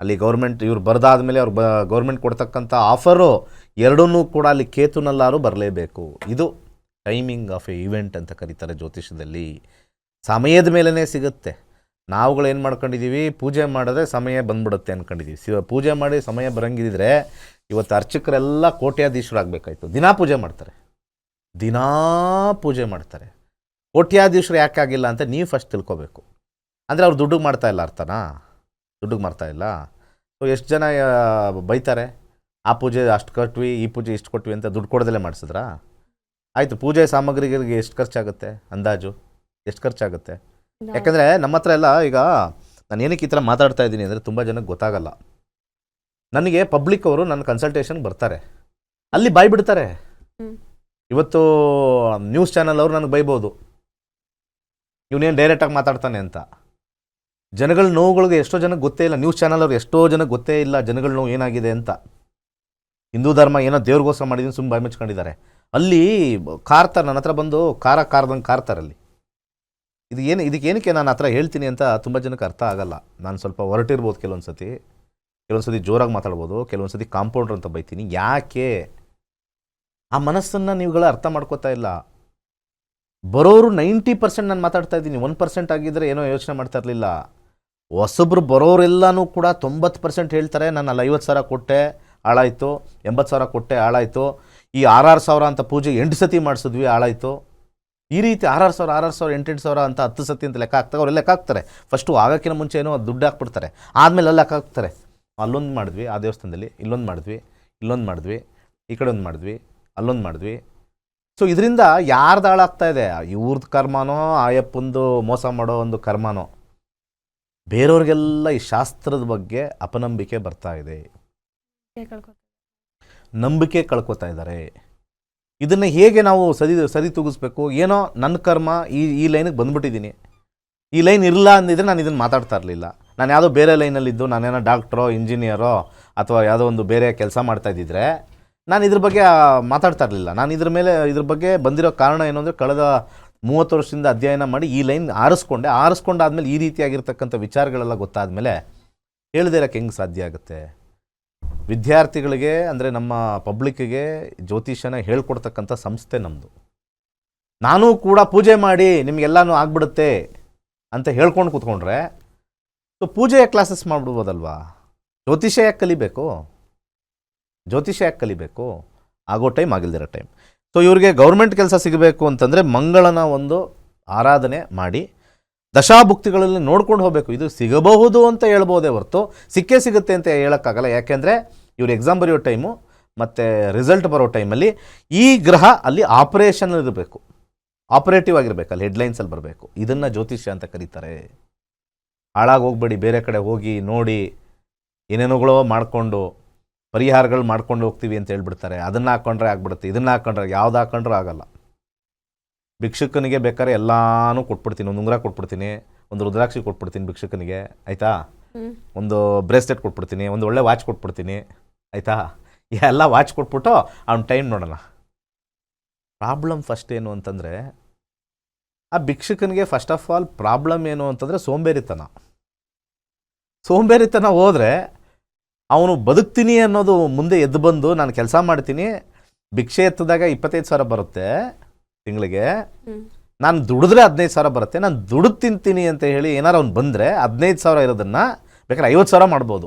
ಅಲ್ಲಿ ಗೌರ್ಮೆಂಟ್ ಇವ್ರು ಬರೆದಾದ ಮೇಲೆ ಅವ್ರು ಬ, ಗೌರ್ಮೆಂಟ್ ಕೊಡ್ತಕ್ಕಂಥ ಆಫರು ಎರಡನ್ನೂ ಕೂಡ ಅಲ್ಲಿ ಕೇತುನಲ್ಲಾರು ಬರಲೇಬೇಕು. ಇದು ಟೈಮಿಂಗ್ ಆಫ್ ಎ ಈವೆಂಟ್ ಅಂತ ಕರೀತಾರೆ ಜ್ಯೋತಿಷ್ಯದಲ್ಲಿ. ಸಮಯದ ಮೇಲೇ ಸಿಗುತ್ತೆ. ನಾವುಗಳು ಏನು ಮಾಡ್ಕೊಂಡಿದ್ದೀವಿ ಪೂಜೆ ಮಾಡಿದ್ರೆ ಸಮಯ ಬಂದ್ಬಿಡುತ್ತೆ ಅಂದ್ಕೊಂಡಿದ್ದೀವಿ ಶಿವ ಪೂಜೆ ಮಾಡಿ ಸಮಯ ಬರಂಗಿದ್ರೆ ಇವತ್ತು ಅರ್ಚಕರೆಲ್ಲ ಕೋಟ್ಯಾಧೀಶರಾಗಬೇಕಾಯ್ತು. ದಿನಾ ಪೂಜೆ ಮಾಡ್ತಾರೆ. ದಿನಾ ಪೂಜೆ ಮಾಡ್ತಾರೆ. ಕೋಟ್ಯಾಧೀಶರು ಯಾಕಾಗಿಲ್ಲ ಅಂತ ನೀವು ಫಸ್ಟ್ ತಿಳ್ಕೊಬೇಕು. ಅಂದರೆ ಅವ್ರು ದುಡ್ಡು ಮಾಡ್ತಾ ಇಲ್ಲ ಅರ್ಥನಾ? ದುಡ್ಡಿಗೆ ಮಾರ್ತಾ ಇಲ್ಲ. ಸೊ ಎಷ್ಟು ಜನ ಬೈತಾರೆ? ಆ ಪೂಜೆ ಅಷ್ಟು ಕೊಟ್ವಿ ಈ ಪೂಜೆ ಇಷ್ಟು ಕೊಟ್ವಿ ಅಂತ ದುಡ್ಡು ಕೊಡೋದಲ್ಲೇ ಮಾಡಿಸಿದ್ರಾ? ಆಯಿತು ಪೂಜೆ ಸಾಮಗ್ರಿಗಳಿಗೆ ಎಷ್ಟು ಖರ್ಚಾಗುತ್ತೆ ಅಂದಾಜು? ಎಷ್ಟು ಖರ್ಚಾಗುತ್ತೆ? ಯಾಕಂದರೆ ನಮ್ಮ ಹತ್ರ ಎಲ್ಲ ಈಗ ನಾನು ಏನಕ್ಕೆ ಈ ಥರ ಮಾತಾಡ್ತಾ ಇದ್ದೀನಿ ಅಂದರೆ ತುಂಬ ಜನಕ್ಕೆ ಗೊತ್ತಾಗಲ್ಲ. ನನಗೆ ಪಬ್ಲಿಕ್ ಅವರು ನನ್ನ ಕನ್ಸಲ್ಟೇಷನ್ಗೆ ಬರ್ತಾರೆ. ಅಲ್ಲಿ ಬಾಯ್ ಬಿಡ್ತಾರೆ ಇವತ್ತು ನ್ಯೂಸ್ ಚಾನಲ್ ಅವರು ನನಗೆ ಬೈಬೋದು. ಇವನೇನು ಡೈರೆಕ್ಟಾಗಿ ಮಾತಾಡ್ತಾನೆ ಅಂತ. ಜನಗಳ ನೋವುಗಳಿಗೆ ಎಷ್ಟೋ ಜನಕ್ಕೆ ಗೊತ್ತೇ ಇಲ್ಲ. ನ್ಯೂಸ್ ಚಾನಲ್ ಅವ್ರು ಎಷ್ಟೋ ಜನಕ್ಕೆ ಗೊತ್ತೇ ಇಲ್ಲ ಜನಗಳ ನೋವು ಏನಾಗಿದೆ ಅಂತ. ಹಿಂದೂ ಧರ್ಮ ಏನೋ ದೇವ್ರಿಗೋಸ್ಕರ ಮಾಡಿದ್ದೀನಿ ಸುಮ್ಮನೆ ಬಾಯಿ ಮುಚ್ಕೊಂಡಿದ್ದಾರೆ. ಅಲ್ಲಿ ಕಾರ್ತಾರೆ, ನನ್ನ ಹತ್ರ ಬಂದು ಕಾರ ಕಾರ್ದಂಗೆ ಕಾರ್ತಾರಲ್ಲಿ ಇದು ಏನು, ಇದಕ್ಕೆ ಏನಕ್ಕೆ ನಾನು ಹತ್ರ ಹೇಳ್ತೀನಿ ಅಂತ ತುಂಬ ಜನಕ್ಕೆ ಅರ್ಥ ಆಗಲ್ಲ. ನಾನು ಸ್ವಲ್ಪ ಹೊರಟಿರ್ಬೋದು ಕೆಲವೊಂದು ಸತಿ ಕೆಲವೊಂದು ಸತಿ ಜೋರಾಗಿ ಮಾತಾಡ್ಬೋದು ಕೆಲವೊಂದು ಸತಿ ಕಾಂಪೌಂಡ್ರ್ ಅಂತ ಬೈತೀನಿ. ಯಾಕೆ? ಆ ಮನಸ್ಸನ್ನು ನೀವುಗಳು ಅರ್ಥ ಮಾಡ್ಕೋತಾ ಇಲ್ಲ. ಬರೋರು ನೈಂಟಿ ಪರ್ಸೆಂಟ್ ನಾನು ಮಾತಾಡ್ತಾ ಇದ್ದೀನಿ. ಒನ್ ಪರ್ಸೆಂಟ್ ಆಗಿದ್ದರೆ ಏನೋ ಯೋಚನೆ ಮಾಡ್ತಾ ಇರಲಿಲ್ಲ. ಹೊಸಬ್ರು ಬರೋರೆಲ್ಲನೂ ಕೂಡ ತೊಂಬತ್ತು ಪರ್ಸೆಂಟ್ ಹೇಳ್ತಾರೆ ನಾನು ಅಲ್ಲಿ ಐವತ್ತು ಸಾವಿರ ಕೊಟ್ಟೆ, ಹಾಳಾಯಿತು, ಎಂಬತ್ತು ಸಾವಿರ ಕೊಟ್ಟೆ, ಹಾಳಾಯಿತು. ಈ ಆರಾರು ಸಾವಿರ ಅಂತ ಪೂಜೆ ಎಂಟು ಸತಿ ಮಾಡಿಸಿದ್ವಿ, ಹಾಳಾಯಿತು. ಈ ರೀತಿ ಆರಾರು ಸಾವಿರ ಆರಾರು ಸಾವಿರ, ಎಂಟೆಂಟು ಸಾವಿರ ಅಂತ ಹತ್ತು ಸತಿ ಅಂತ ಲೆಕ್ಕ ಹಾಕ್ತಾರೆ ಅವ್ರು ಲೆಕ್ಕ ಹಾಕ್ತಾರೆ. ಫಸ್ಟು ಆಗೋಕ್ಕಿಂತ ಮುಂಚೆ ಏನೋ ದುಡ್ಡು ಹಾಕ್ಬಿಡ್ತಾರೆ. ಆದಮೇಲೆ ಅಲ್ಲಿ ಲೆಕ್ಕ ಹಾಕ್ತಾರೆ. ಅಲ್ಲೊಂದು ಮಾಡಿದ್ವಿ, ಆ ದೇವಸ್ಥಾನದಲ್ಲಿ ಇಲ್ಲೊಂದು ಮಾಡಿದ್ವಿ ಇಲ್ಲೊಂದು ಮಾಡಿದ್ವಿ, ಈ ಕಡೆ ಒಂದು ಮಾಡಿದ್ವಿ, ಅಲ್ಲೊಂದು ಮಾಡಿದ್ವಿ. ಸೊ ಇದರಿಂದ ಯಾರ್ದು ಹಾಳಾಗ್ತಾ ಇದೆ? ಇವ್ರದ್ದು ಕರ್ಮನೋ, ಆಯಪ್ಪಂದು ಮೋಸ ಮಾಡೋ ಒಂದು ಕರ್ಮನೋ. ಬೇರೆಯವ್ರಿಗೆಲ್ಲ ಈ ಶಾಸ್ತ್ರದ ಬಗ್ಗೆ ಅಪನಂಬಿಕೆ ಬರ್ತಾ ಇದೆ. ನಂಬಿಕೆ ಕಳ್ಕೊತಾ ಇದ್ದಾರೆ. ಇದನ್ನು ಹೇಗೆ ನಾವು ಸರಿ ಸರಿ ತೂಗಿಸ್ಬೇಕು? ಏನೋ ನನ್ನ ಕರ್ಮ ಈ ಈ ಲೈನಿಗೆ ಬಂದ್ಬಿಟ್ಟಿದ್ದೀನಿ. ಈ ಲೈನ್ ಇರಲ್ಲ ಅಂದಿದ್ರೆ ನಾನು ಇದನ್ನು ಮಾತಾಡ್ತಾ ಇರಲಿಲ್ಲ. ನಾನು ಯಾವುದೋ ಬೇರೆ ಲೈನಲ್ಲಿದ್ದು, ನಾನೇನೋ ಡಾಕ್ಟ್ರೋ, ಇಂಜಿನಿಯರೋ ಅಥವಾ ಯಾವುದೋ ಒಂದು ಬೇರೆ ಕೆಲಸ ಮಾಡ್ತಾ ಇದ್ದಿದ್ರೆ ನಾನು ಇದ್ರ ಬಗ್ಗೆ ಮಾತಾಡ್ತಾ ಇರಲಿಲ್ಲ. ನಾನು ಇದ್ರ ಮೇಲೆ, ಇದ್ರ ಬಗ್ಗೆ ಬಂದಿರೋ ಕಾರಣ ಏನು ಅಂದರೆ, ಕಳೆದ ಮೂವತ್ತು ವರ್ಷದಿಂದ ಅಧ್ಯಯನ ಮಾಡಿ ಈ ಲೈನ್ ಆರಿಸ್ಕೊಂಡೆ. ಆರಿಸ್ಕೊಂಡಾದ್ಮೇಲೆ ಈ ರೀತಿಯಾಗಿರ್ತಕ್ಕಂಥ ವಿಚಾರಗಳೆಲ್ಲ ಗೊತ್ತಾದಮೇಲೆ ಹೇಳದೇ ಇರೋಕ್ಕೆ ಹೆಂಗೆ ಸಾಧ್ಯ ಆಗುತ್ತೆ? ವಿದ್ಯಾರ್ಥಿಗಳಿಗೆ ಅಂದರೆ ನಮ್ಮ ಪಬ್ಲಿಕ್ಕಿಗೆ ಜ್ಯೋತಿಷ್ಯನ ಹೇಳ್ಕೊಡ್ತಕ್ಕಂಥ ಸಂಸ್ಥೆ ನಮ್ಮದು ನಾನು ಕೂಡ ಪೂಜೆ ಮಾಡಿ ನಿಮಗೆಲ್ಲನೂ ಆಗ್ಬಿಡುತ್ತೆ ಅಂತ ಹೇಳ್ಕೊಂಡು ಕೂತ್ಕೊಂಡ್ರೆ, ಸೊ ಪೂಜೆಯ ಕ್ಲಾಸಸ್ ಮಾಡಿಬಿಡ್ಬೋದಲ್ವಾ? ಜ್ಯೋತಿಷ ಯಾಕೆ ಕಲಿಬೇಕು? ಜ್ಯೋತಿಷ ಯಾಕೆ ಕಲಿಬೇಕು? ಆಗೋ ಟೈಮ್ ಆಗಿಲ್ದಿರೋ ಟೈಮ್. ಸೊ ಇವರಿಗೆ ಗೌರ್ಮೆಂಟ್ ಕೆಲಸ ಸಿಗಬೇಕು ಅಂತಂದರೆ ಮಂಗಳನ ಒಂದು ಆರಾಧನೆ ಮಾಡಿ ದಶಾಭುಕ್ತಿಗಳಲ್ಲಿ ನೋಡ್ಕೊಂಡು ಹೋಗಬೇಕು. ಇದು ಸಿಗಬಹುದು ಅಂತ ಹೇಳ್ಬೋದೇ ಹೊರತು ಸಿಕ್ಕೇ ಸಿಗುತ್ತೆ ಅಂತ ಹೇಳೋಕ್ಕಾಗಲ್ಲ. ಯಾಕೆಂದರೆ ಇವ್ರು ಎಕ್ಸಾಮ್ ಬರೆಯೋ ಟೈಮು ಮತ್ತು ರಿಸಲ್ಟ್ ಬರೋ ಟೈಮಲ್ಲಿ ಈ ಗ್ರಹ ಅಲ್ಲಿ ಆಪರೇಷನ್ ಇರಬೇಕು. ಆಪರೇಟಿವ್ ಆಗಿರಬೇಕು. ಅಲ್ಲಿ ಹೆಡ್ಲೈನ್ಸಲ್ಲಿ ಬರಬೇಕು. ಇದನ್ನು ಜ್ಯೋತಿಷ್ಯ ಅಂತ ಕರೀತಾರೆ. ಹಾಳಾಗಿ ಹೋಗ್ಬೇಡಿ, ಬೇರೆ ಕಡೆ ಹೋಗಿ ನೋಡಿ, ಏನೇನೋಗಳೋ ಮಾಡಿಕೊಂಡು ಪರಿಹಾರಗಳು ಮಾಡ್ಕೊಂಡು ಹೋಗ್ತೀವಿ ಅಂತ ಹೇಳ್ಬಿಡ್ತಾರೆ. ಅದನ್ನು ಹಾಕ್ಕೊಂಡ್ರೆ ಆಗ್ಬಿಡುತ್ತೆ. ಇದನ್ನು ಹಾಕ್ಕೊಂಡ್ರೆ ಯಾವ್ದು ಹಾಕ್ಕೊಂಡ್ರೂ ಆಗಲ್ಲ. ಭಿಕ್ಷುಕನಿಗೆ ಬೇಕಾದ್ರೆ ಎಲ್ಲಾನು ಕೊಟ್ಬಿಡ್ತೀನಿ. ಒಂದು ಉಂಗುರ ಕೊಟ್ಬಿಡ್ತೀನಿ. ಒಂದು ರುದ್ರಾಕ್ಷಿ ಕೊಟ್ಬಿಡ್ತೀನಿ ಭಿಕ್ಷುಕನಿಗೆ. ಆಯಿತಾ? ಒಂದು ಬ್ರೇಸ್ಲೆಟ್ ಕೊಟ್ಬಿಡ್ತೀನಿ. ಒಂದು ಒಳ್ಳೆ ವಾಚ್ ಕೊಟ್ಬಿಡ್ತೀನಿ. ಆಯಿತಾ? ಎಲ್ಲ ವಾಚ್ ಕೊಟ್ಬಿಟ್ಟು ಅವ್ನ ಟೈಮ್ ನೋಡೋಣ. ಪ್ರಾಬ್ಲಮ್ ಫಸ್ಟ್ ಏನು ಅಂತಂದರೆ ಆ ಭಿಕ್ಷುಕನಿಗೆ ಫಸ್ಟ್ ಆಫ್ ಆಲ್ ಪ್ರಾಬ್ಲಮ್ ಏನು ಅಂತಂದರೆ ಸೋಂಬೇರಿತನ. ಸೋಂಬೇರಿತನ ಹೋದರೆ ಅವನು ಬದುಕ್ತೀನಿ ಅನ್ನೋದು ಮುಂದೆ ಎದ್ದು ಬಂದು ನಾನು ಕೆಲಸ ಮಾಡ್ತೀನಿ ಭಿಕ್ಷೆ ಎತ್ತದಾಗ ಇಪ್ಪತ್ತೈದು ಸಾವಿರ ಬರುತ್ತೆ ತಿಂಗಳಿಗೆ. ನಾನು ದುಡಿದ್ರೆ ಹದಿನೈದು ಸಾವಿರ ಬರುತ್ತೆ ನಾನು ದುಡಿದು ತಿಂತೀನಿ ಅಂತ ಹೇಳಿ ಏನಾರು ಅವ್ನು ಬಂದರೆ ಹದಿನೈದು ಸಾವಿರ ಇರೋದನ್ನು ಬೇಕಾದ್ರೆ ಐವತ್ತು ಸಾವಿರ ಮಾಡ್ಬೋದು.